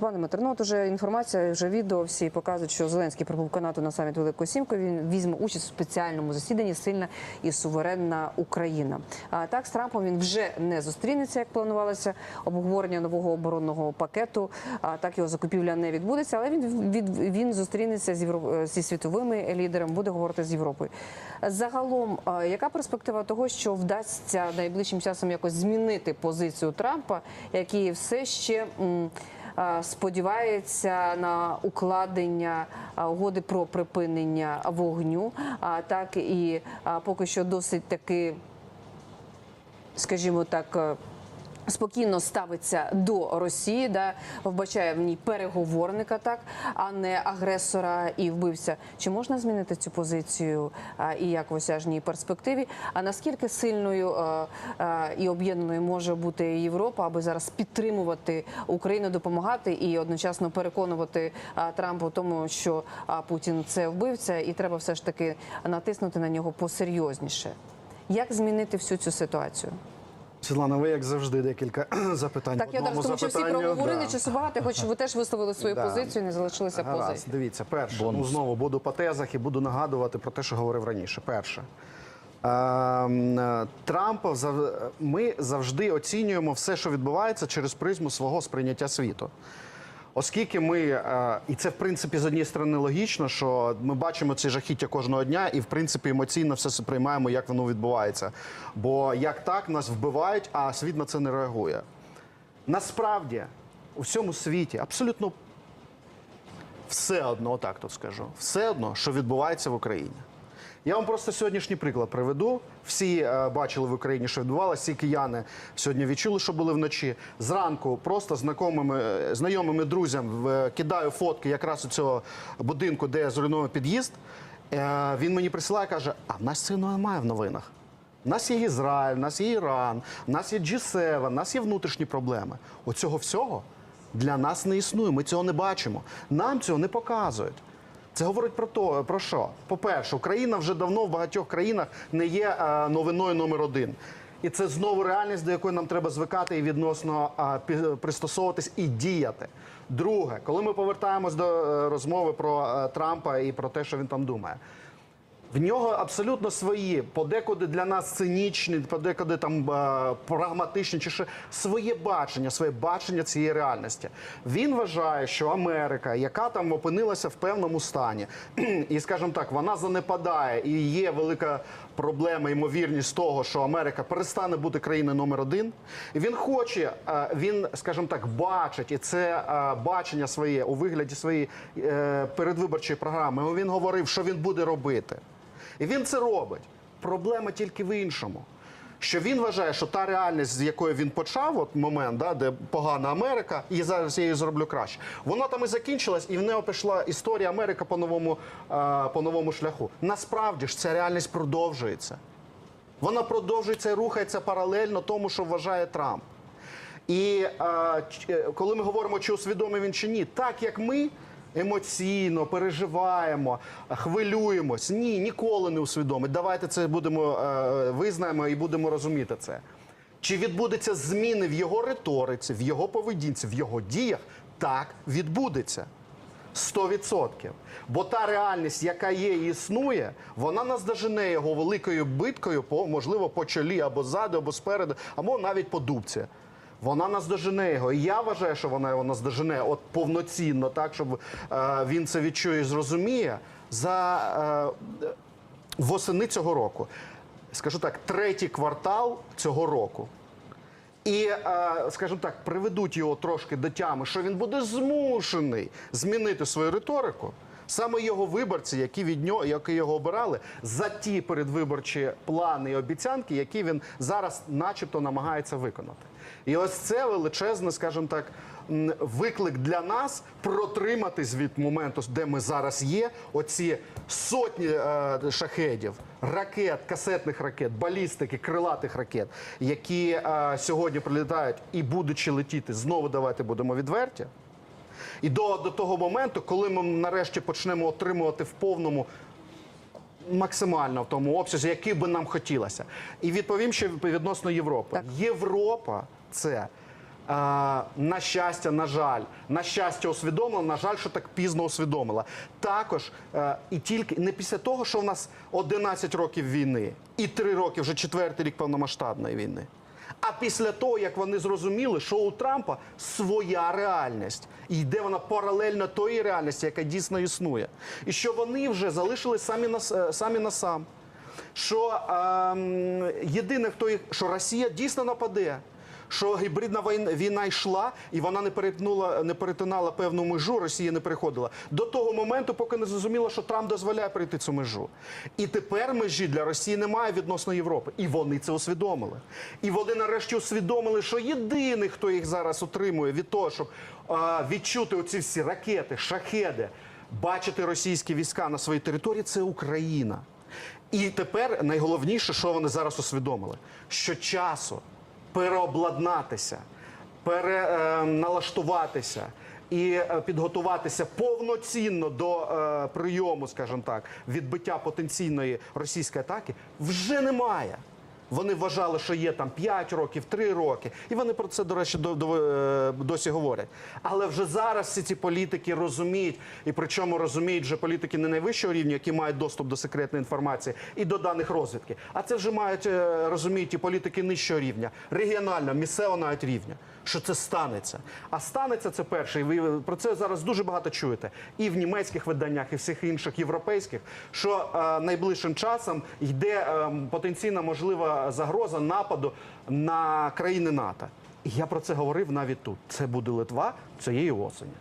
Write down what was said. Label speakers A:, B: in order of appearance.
A: Пане Дмитро, ну от уже інформація, вже відео всі показують, що Зеленський прибув Канаду на саміт Великої Сімки. Він візьме участь у спеціальному засіданні Сильна і суверенна Україна. А так з Трампом він вже не зустрінеться, як планувалося. Обговорення нового оборонного пакету. А так його закупівля не відбудеться. Але він від він зустрінеться з Євро... зі світовими лідерами, буде говорити з Європою. Загалом, яка перспектива того, що вдасться найближчим часом якось змінити позицію Трампа, який все ще. А, сподівається на укладення угоди про припинення вогню, так і поки що досить таки, скажімо так. Спокійно ставиться до Росії, да вбачає в ній переговорника, так а не агресора і вбивця. Чи можна змінити цю позицію а, і як в осяжній перспективі? А наскільки сильною а, а, і об'єднаною може бути Європа, аби зараз підтримувати Україну, допомагати і одночасно переконувати а, Трампа у тому, що а, Путін це вбивця, і треба все ж таки натиснути на нього посерйозніше. Як змінити всю цю ситуацію?
B: Світлана, ви як завжди декілька запитань.
A: Так, я
B: одразу,
A: зараз тому що всі проговорили
B: Да.
A: часу багато. хоч ви теж висловили свою
B: Да.
A: позицію, не залишилися
B: Гаразд,
A: позиції.
B: дивіться, перше, ну знову буду по тезах і буду нагадувати про те, що говорив раніше. Перше. Ем, е, Трампа ми завжди оцінюємо все, що відбувається через призму свого сприйняття світу. Оскільки ми, е, і це в принципі з однієї сторони логічно, що ми бачимо ці жахіття кожного дня, і в принципі емоційно все це приймаємо, як воно відбувається. Бо як так нас вбивають, а світ на це не реагує. Насправді у всьому світі абсолютно все одно, отак тут скажу, все одно, що відбувається в Україні. Я вам просто сьогоднішній приклад приведу. Всі е, бачили в Україні, що відбувалося. Всі кияни сьогодні відчули, що були вночі. Зранку просто знайомими, е, знайомими друзям е, кидаю фотки якраз у цього будинку, де зруйнований під'їзд. Е, він мені присилає, каже: а в нас цього немає в новинах. У нас є Ізраїль, у нас є Іран, у нас є G7, у нас є внутрішні проблеми. Оцього всього для нас не існує. Ми цього не бачимо. Нам цього не показують. Це говорить про то, про що? По-перше, Україна вже давно в багатьох країнах не є е, новиною номер один. І це знову реальність, до якої нам треба звикати і відносно е, пристосовуватись і діяти. Друге, коли ми повертаємось до е, розмови про е, Трампа і про те, що він там думає. В нього абсолютно свої, подекуди для нас цинічні, подекуди там е, прагматичні, чи ще своє бачення, своє бачення цієї реальності. Він вважає, що Америка, яка там опинилася в певному стані, і скажімо так, вона занепадає, і є велика проблема, ймовірність того, що Америка перестане бути країною номер один. І він хоче, е, він, скажімо так, бачить, і це е, бачення своє у вигляді своєї передвиборчої програми. Він говорив, що він буде робити. І він це робить. Проблема тільки в іншому. Що він вважає, що та реальність, з якої він почав, от момент, да, де погана Америка, і зараз я її зроблю краще. Вона там і закінчилась, і в неї пішла історія Америка по новому, е, по новому шляху. Насправді ж ця реальність продовжується. Вона продовжується і рухається паралельно тому, що вважає Трамп. І е, е, коли ми говоримо, чи усвідомий він чи ні, так як ми емоційно переживаємо, хвилюємось, ні, ніколи не усвідомить. Давайте це будемо е, визнаємо і будемо розуміти це. Чи відбудеться зміни в його риториці, в його поведінці, в його діях? Так, відбудеться. 100%. Бо та реальність, яка є і існує, вона наздожене його великою биткою, по, можливо, по чолі або ззаду, або спереду, або навіть по дубці. Вона наздожене його. І я вважаю, що вона його наздожене от повноцінно, так, щоб е, він це відчує і зрозуміє за е, восени цього року. Скажу так, третій квартал цього року. І, е, скажімо так, приведуть його трошки до тями, що він буде змушений змінити свою риторику. Саме його виборці, які від нього, які його обирали, за ті передвиборчі плани і обіцянки, які він зараз, начебто, намагається виконати. І ось це величезний, скажімо так, виклик для нас протриматись від моменту, де ми зараз є. Оці сотні е, шахедів, ракет, касетних ракет, балістики, крилатих ракет, які е, сьогодні прилітають і будучи летіти, знову давайте будемо відверті. І до, до того моменту, коли ми нарешті почнемо отримувати в повному максимально в тому обсязі, який би нам хотілося. І відповім ще відносно Європи.
A: Так.
B: Європа це на щастя, на жаль, на щастя, усвідомила, на жаль, що так пізно усвідомила. Також е, і тільки не після того, що в нас 11 років війни і 3 роки, вже четвертий рік повномасштабної війни. А після того, як вони зрозуміли, що у Трампа своя реальність, і йде вона паралельно тої реальності, яка дійсно існує, і що вони вже залишили самі на, е, самі на сам. Що е, єдине, хто їх, що Росія дійсно нападе. Що гібридна війна, йшла, і вона не перетнула, не перетинала певну межу, Росія не переходила до того моменту, поки не зрозуміло, що Трамп дозволяє перейти цю межу. І тепер межі для Росії немає відносно Європи. І вони це усвідомили. І вони нарешті усвідомили, що єдиний, хто їх зараз утримує від того, щоб е, відчути оці всі ракети, шахеди, бачити російські війська на своїй території, це Україна. І тепер найголовніше, що вони зараз усвідомили, що часу переобладнатися, переналаштуватися і е, підготуватися повноцінно до е, прийому, скажімо так, відбиття потенційної російської атаки вже немає. Вони вважали, що є там 5 років, 3 роки, і вони про це, до речі, до, до, е, досі говорять. Але вже зараз всі ці політики розуміють, і причому розуміють вже політики не найвищого рівня, які мають доступ до секретної інформації і до даних розвідки. А це вже мають е, розуміють і політики нижчого рівня, регіонального, місцевого навіть рівня. Що це станеться? А станеться це перше, і ви про це зараз дуже багато чуєте і в німецьких виданнях, і всіх інших європейських, що е, найближчим часом йде е, потенційна можлива загроза нападу на країни НАТО. І я про це говорив навіть тут. Це буде Литва цієї осені.